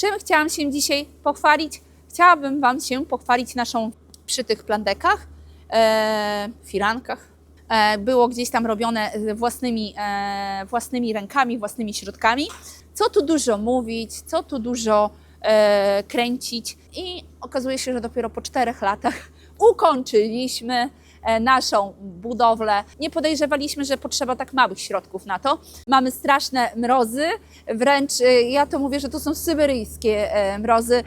Czym chciałam się dzisiaj pochwalić? Chciałabym Wam się pochwalić naszą przy tych plandekach, e, firankach. E, było gdzieś tam robione własnymi, e, własnymi rękami, własnymi środkami. Co tu dużo mówić, co tu dużo e, kręcić i okazuje się, że dopiero po czterech latach ukończyliśmy naszą budowlę. Nie podejrzewaliśmy, że potrzeba tak małych środków na to. Mamy straszne mrozy, wręcz e, ja to mówię, że to są syberyjskie e, mrozy.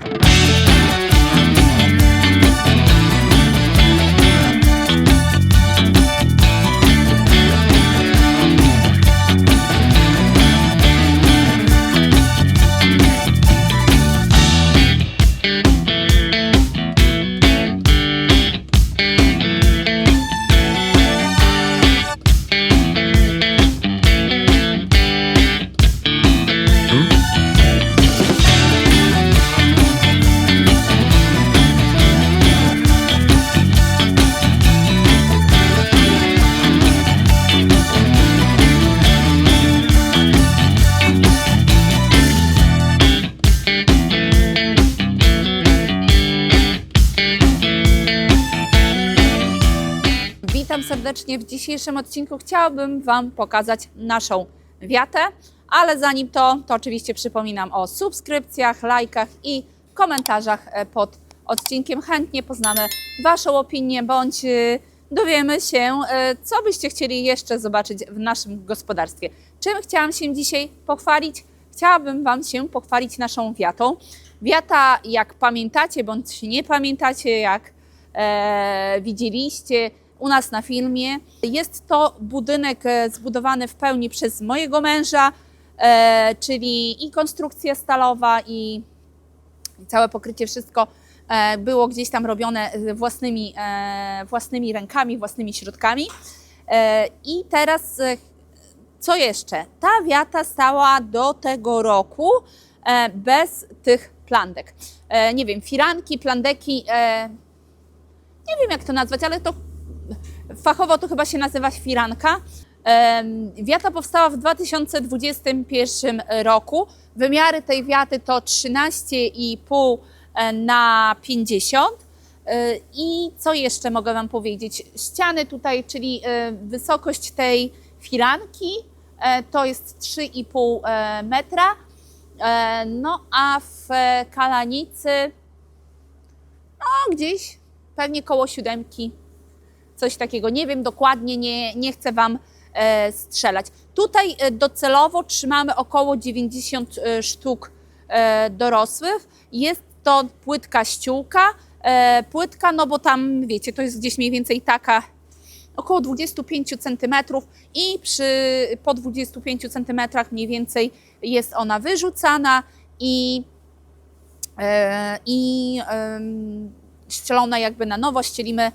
Witam serdecznie. W dzisiejszym odcinku chciałabym Wam pokazać naszą wiatę, ale zanim to, to oczywiście przypominam o subskrypcjach, lajkach i komentarzach e, pod odcinkiem. Chętnie poznamy Waszą opinię bądź e, dowiemy się, e, co byście chcieli jeszcze zobaczyć w naszym gospodarstwie. Czym chciałam się dzisiaj pochwalić? Chciałabym Wam się pochwalić naszą wiatą. Wiata, jak pamiętacie bądź nie pamiętacie, jak e, widzieliście u nas na filmie. Jest to budynek e, zbudowany w pełni przez mojego męża, e, czyli i konstrukcja stalowa, i całe pokrycie, wszystko e, było gdzieś tam robione własnymi, własnymi rękami, własnymi środkami. I teraz co jeszcze? Ta wiata stała do tego roku bez tych plandek. Nie wiem, firanki, plandeki, nie wiem jak to nazwać, ale to fachowo to chyba się nazywa firanka. Em, Wiata powstała w 2021 roku. Wymiary tej wiaty to 13,5 e, na 50. E, I co jeszcze mogę Wam powiedzieć? Ściany tutaj, czyli e, wysokość tej firanki to jest 3,5 e, metra. No a w kalanicy no gdzieś pewnie koło siódemki coś takiego. Nie wiem dokładnie, nie, nie chcę Wam e, strzelać. Tutaj e, docelowo trzymamy około 90 e, sztuk dorosłych. Jest to płytka ściółka. Płytka, no bo tam wiecie, to jest gdzieś mniej więcej taka około 25 cm i przy po 25 cm mniej więcej jest ona wyrzucana i, i em, ścielona jakby na nowo, ścielimy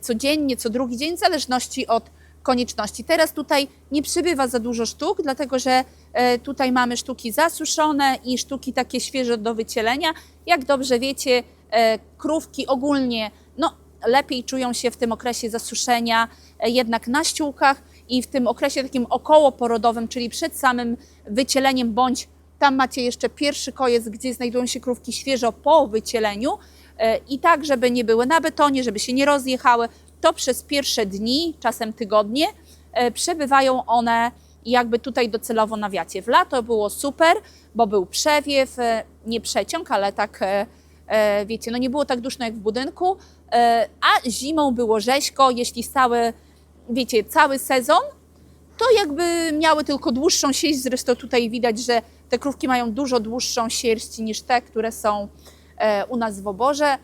codziennie, co drugi dzień, w zależności od konieczności. Teraz tutaj nie przybywa za dużo sztuk, dlatego że e, tutaj mamy sztuki zasuszone i sztuki takie świeże do wycielenia. Jak dobrze wiecie, e, krówki ogólnie no, lepiej czują się w tym okresie zasuszenia e, jednak na ściółkach i w tym okresie takim okołoporodowym, czyli przed samym wycieleniem, bądź tam macie jeszcze pierwszy kojec, gdzie znajdują się krówki świeżo po wycieleniu e, i tak, żeby nie były na betonie, żeby się nie rozjechały, to przez pierwsze dni, czasem tygodnie, e, przebywają one jakby tutaj docelowo na wiacie. W lato było super, bo był przewiew, e, nie przeciąg, ale tak, e, e, wiecie, no nie było tak duszno jak w budynku, e, a zimą było rzeźko, jeśli stały, wiecie, cały sezon, to jakby miały tylko dłuższą sierść, zresztą tutaj widać, że te krówki mają dużo dłuższą sierść niż te, które są e, u nas w oborze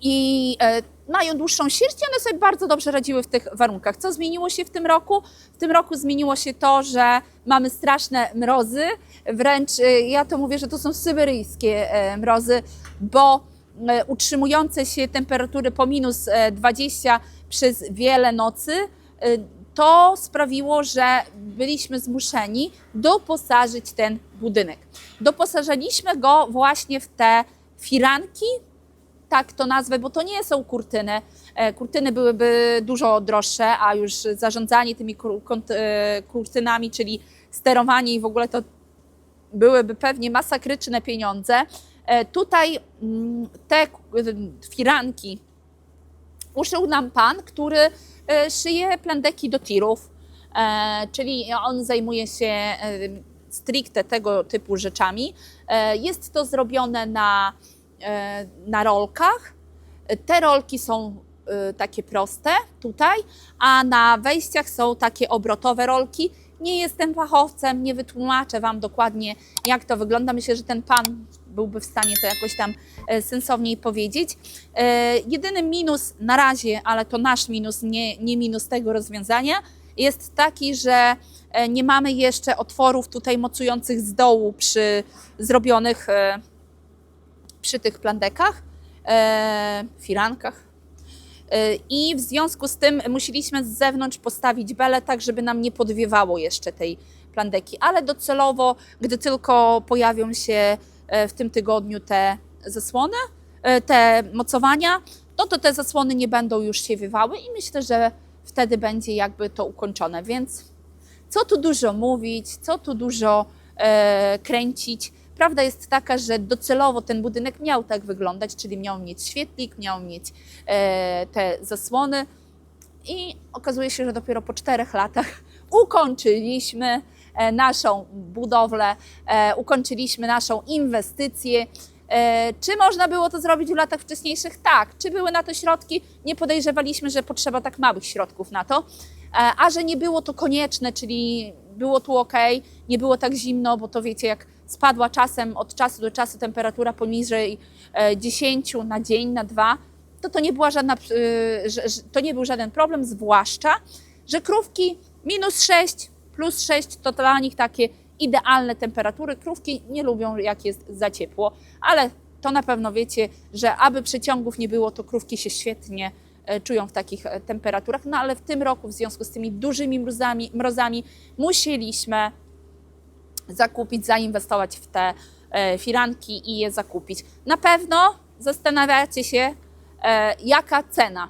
i e, mają dłuższą sierść i one sobie bardzo dobrze radziły w tych warunkach. Co zmieniło się w tym roku? W tym roku zmieniło się to, że mamy straszne mrozy, wręcz e, ja to mówię, że to są syberyjskie e, mrozy, bo e, utrzymujące się temperatury po minus e, 20 przez wiele nocy, e, to sprawiło, że byliśmy zmuszeni doposażyć ten budynek. Doposażyliśmy go właśnie w te firanki, tak to nazwę, bo to nie są kurtyny. E, Kurtyny byłyby dużo droższe, a już zarządzanie tymi e, kurtynami, czyli sterowanie i w ogóle to byłyby pewnie masakryczne pieniądze. E, Tutaj mm, te firanki uszył nam pan, który szyje plandeki do tirów, e, czyli on zajmuje się e, stricte tego typu rzeczami. E, Jest to zrobione na, e, na rolkach. Te rolki są e, takie proste tutaj, a na wejściach są takie obrotowe rolki. Nie jestem fachowcem, nie wytłumaczę Wam dokładnie, jak to wygląda. Myślę, że ten pan byłby w stanie to jakoś tam e, sensowniej powiedzieć. E, Jedyny minus na razie, ale to nasz minus, nie, nie minus tego rozwiązania, jest taki, że e, nie mamy jeszcze otworów tutaj mocujących z dołu przy zrobionych przy tych plandekach, firankach. I w związku z tym musieliśmy z zewnątrz postawić belę, tak żeby nam nie podwiewało jeszcze tej plandeki. Ale docelowo, gdy tylko pojawią się w tym tygodniu te zasłony, e, te mocowania, no to te zasłony nie będą już się wiewały i myślę, że wtedy będzie jakby to ukończone. Więc co tu dużo mówić, co tu dużo e, kręcić. Prawda jest taka, że docelowo ten budynek miał tak wyglądać, czyli miał mieć świetlik, miał mieć e, te zasłony i okazuje się, że dopiero po czterech latach ukończyliśmy e, naszą budowlę, e, ukończyliśmy naszą inwestycję. E, Czy można było to zrobić w latach wcześniejszych? Tak. Czy były na to środki? Nie podejrzewaliśmy, że potrzeba tak małych środków na to. E, A że nie było to konieczne, czyli było tu ok, nie było tak zimno, bo to wiecie, jak spadła czasem od czasu do czasu temperatura poniżej e, 10 na dzień, na dwa, to to nie, była żadna, to nie był żaden problem, zwłaszcza, że krówki minus 6, plus 6 to dla nich takie idealne temperatury. Krówki nie lubią, jak jest za ciepło, ale to na pewno wiecie, że aby przeciągów nie było, to krówki się świetnie e, czują w takich e, temperaturach. No ale w tym roku, w związku z tymi dużymi mrozami, mrozami musieliśmy zakupić, zainwestować w te e, firanki i je zakupić. Na pewno zastanawiacie się, jaka cena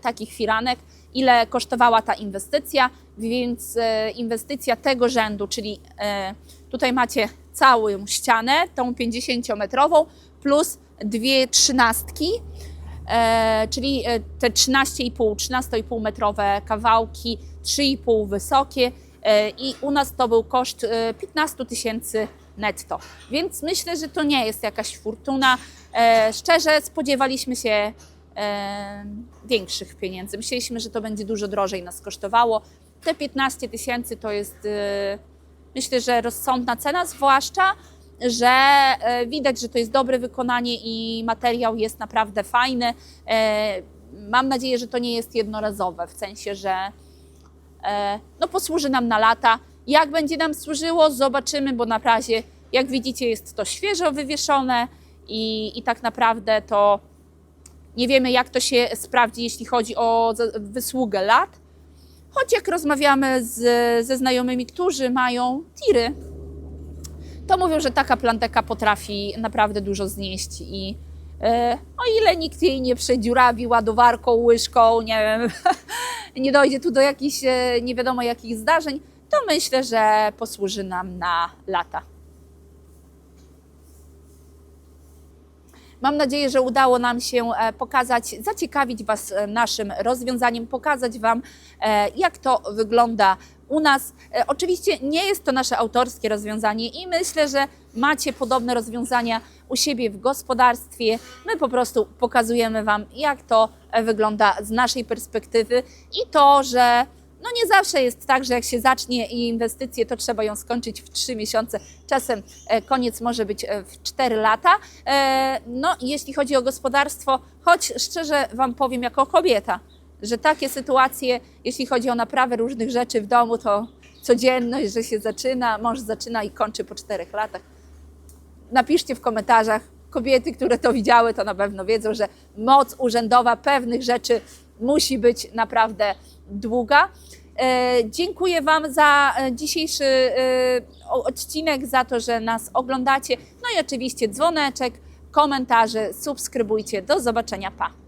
takich firanek, ile kosztowała ta inwestycja, więc e, inwestycja tego rzędu, czyli e, tutaj macie całą ścianę, tą 50-metrową, plus dwie trzynastki, e, czyli te 13,5, 13,5 metrowe kawałki, 3,5 wysokie i u nas to był koszt e, 15 tysięcy netto. Więc myślę, że to nie jest jakaś fortuna. Szczerze spodziewaliśmy się większych pieniędzy. Myśleliśmy, że to będzie dużo drożej nas kosztowało. Te 15 tysięcy to jest e, myślę, że rozsądna cena, zwłaszcza, że e, widać, że to jest dobre wykonanie i materiał jest naprawdę fajny. E, Mam nadzieję, że to nie jest jednorazowe, w sensie, że e, no, posłuży nam na lata. Jak będzie nam służyło, zobaczymy, bo na razie, jak widzicie, jest to świeżo wywieszone i, i tak naprawdę to nie wiemy, jak to się sprawdzi, jeśli chodzi o wysługę lat. Choć jak rozmawiamy z, ze znajomymi, którzy mają tiry, to mówią, że taka planteka potrafi naprawdę dużo znieść i e, o ile nikt jej nie przedziurawi ładowarką, łyżką, nie wiem, nie dojdzie tu do jakichś e, nie wiadomo jakich zdarzeń, to myślę, że posłuży nam na lata. Mam nadzieję, że udało nam się e, pokazać, zaciekawić Was e, naszym rozwiązaniem, pokazać Wam, e, jak to wygląda u nas. Oczywiście nie jest to nasze autorskie rozwiązanie i myślę, że macie podobne rozwiązania u siebie w gospodarstwie. My po prostu pokazujemy Wam, jak to wygląda z naszej perspektywy i to, że no nie zawsze jest tak, że jak się zacznie inwestycję, to trzeba ją skończyć w 3 miesiące. Czasem e, koniec może być e, w 4 lata. E, No jeśli chodzi o gospodarstwo, choć szczerze Wam powiem jako kobieta, że takie sytuacje, jeśli chodzi o naprawę różnych rzeczy w domu, to codzienność, że się zaczyna, mąż zaczyna i kończy po 4 latach. Napiszcie w komentarzach. Kobiety, które to widziały, to na pewno wiedzą, że moc urzędowa pewnych rzeczy musi być naprawdę długa. E, Dziękuję Wam za e, dzisiejszy e, odcinek, za to, że nas oglądacie. No i oczywiście dzwoneczek, komentarze, subskrybujcie. Do zobaczenia, pa!